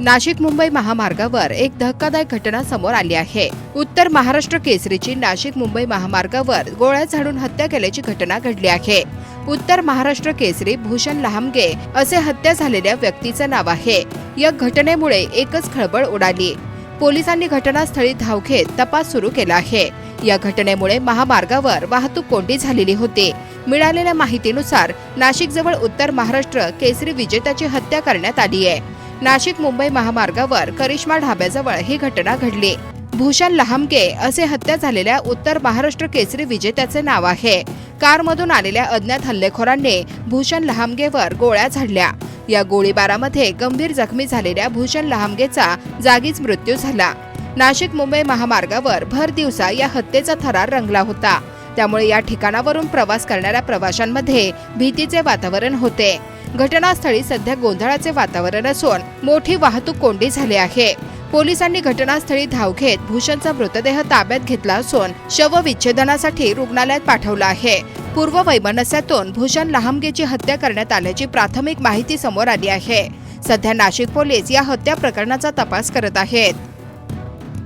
नाशिक मुंबई महामार्गावर एक धक्कादायक घटना समोर आली आहे. उत्तर महाराष्ट्र केसरीची नाशिक मुंबई महामार्गावर गोळ्या झाडून हत्या केल्याची घटना घडली आहे. उत्तर महाराष्ट्र केसरी भूषण लहामगे असे हत्या झालेल्या व्यक्तीचं नाव आहे. या घटनेमुळे एकच खळबळ उडाली. पोलिसांनी घटनास्थळी धाव घेत तपास सुरू केला आहे. या घटनेमुळे महामार्गावर वाहतूक कोंडी झालेली होती. मिळालेल्या माहितीनुसार नाशिकजवळ उत्तर महाराष्ट्र केसरी विजेत्याची हत्या करण्यात आली आहे. नाशिक मुंबई महामार्गावर करिश्मा ढाब्याजवळ ही घटना घडली. भूषण लहामके असे हत्या झालेल्या उत्तर महाराष्ट्र केसरी विजेत्याचे नाव आहे. कारमधून आलेल्या अज्ञात हल्लेखोरांनी भूषण लहामगेवर गोळ्या झाडल्या. या गोळीबारामध्ये गंभीर जखमी झालेल्या भूषण लहामगेचा जागीच मृत्यू झाला. नाशिक मुंबई महामार्गावर भर दिवसा या हत्येचा थरार रंगला होता. त्यामुळे या ठिकाणावरून प्रवास करणाऱ्या प्रवाशांमध्ये भीतीचे वातावरण होते. घटनास्थळी सध्या गोंधळाचे वातावरण असून मोठी वाहतूक कोंडी झाली आहे. पोलिसांनी घटनास्थळी धाव घेत भूषणचा मृतदेह ताब्यात घेतला असून शवविच्छेदनासाठी रुग्णालयात पाठवलं आहे. पूर्व वैमनस्यातून भूषण लहामगेची हत्या करण्यात आल्याची प्राथमिक माहिती समोर आली आहे. सध्या नाशिक पोलीस या हत्या प्रकरणाचा तपास करत आहेत.